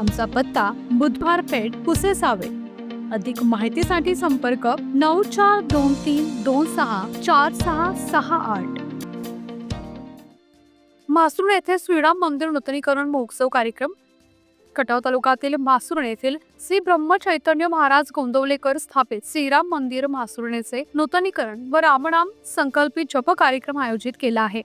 आमचा पत्ता बुधवार पेठ पुसेसावे अधिक माहितीसाठी संपर्क नऊ चार दोन तीन दोन सहा चार सहा सहा आठ. मासुर्ण येथे श्रीराम मंदिर नूतनीकरण महोत्सव कार्यक्रम. खटाव तालुक्यातील मासुर्ण येथील श्री ब्रह्म चैतन्य महाराज गोंदवलेकर स्थापित श्रीराम मंदिर मासुरणेचे नूतनीकरण व रामनाम संकल्पित जप कार्यक्रम आयोजित केला आहे.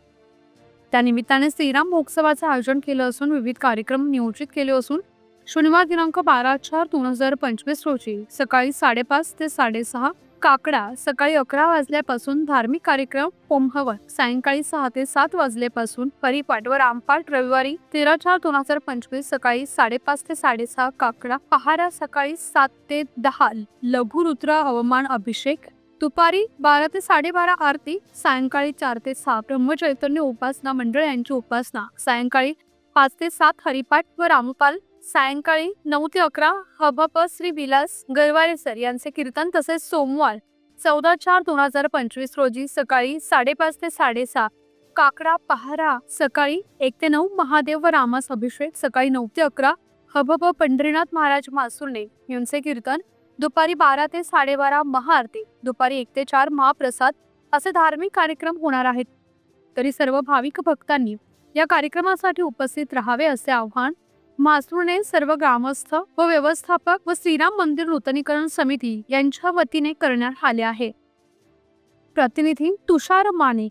त्यानिमित्ताने श्रीराम महोत्सवाचे आयोजन केलं असून विविध कार्यक्रम नियोजित केले असून शनिवार दिनांक बारा चार दोन हजार पंचवीस रोजी सकाळी साडेपाच ते साडेसहा काकडा सकाळी अकरा वाजल्यापासून धार्मिक कार्यक्रम होमहवन सायंकाळी सहा ते सात वाजल्यापासून परिपाठ व रामपाठ रविवारी तेरा चार दोन हजार पंचवीस सकाळी साडेपाच ते साडेसहा काकडा पहारा सकाळी सात ते दहा लघुरुद्र हवामान अभिषेक दुपारी बारा ते साडेबारा आरती सायंकाळी चार ते सहा ब्रह्मचैतन्य उपासना मंडळ यांची उपासना सायंकाळी पाच ते सात हरिपाठ व रामपाल सायंकाळी नऊ ते अकरा हबप श्री विलास गरवारे सर यांचे कीर्तन तसेच सोमवार चौदा चार दोन हजार पंचवीस रोजी सकाळी साडेपाच ते साडेसहा काकडा पहारा सकाळी एक ते नऊ महादेव व रामास अभिषेक सकाळी नऊ ते अकरा हबप पंढरीनाथ महाराज मासुर्णे यांचे कीर्तन दुपारी बारा ते साडेबारा महाआरती दुपारी एक ते चार महाप्रसाद असे धार्मिक कार्यक्रम होणार आहेत. तरी सर्व भाविक भक्तांनी या कार्यक्रमासाठी उपस्थित राहावे असे आव्हान मासूरने सर्व ग्रामस्थ व व्यवस्थापक व श्रीराम मंदिर नूतनीकरण समिती यांच्या वतीने करण्यात आले आहे. प्रतिनिधी तुषार माने.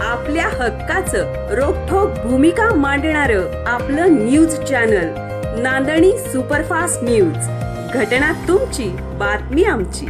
आपल्या हक्काचं रोखोक भूमिका मांडणार आपलं न्यूज चॅनल नांदणी सुपरफास्ट न्यूज. घटना तुमची बातमी आमची.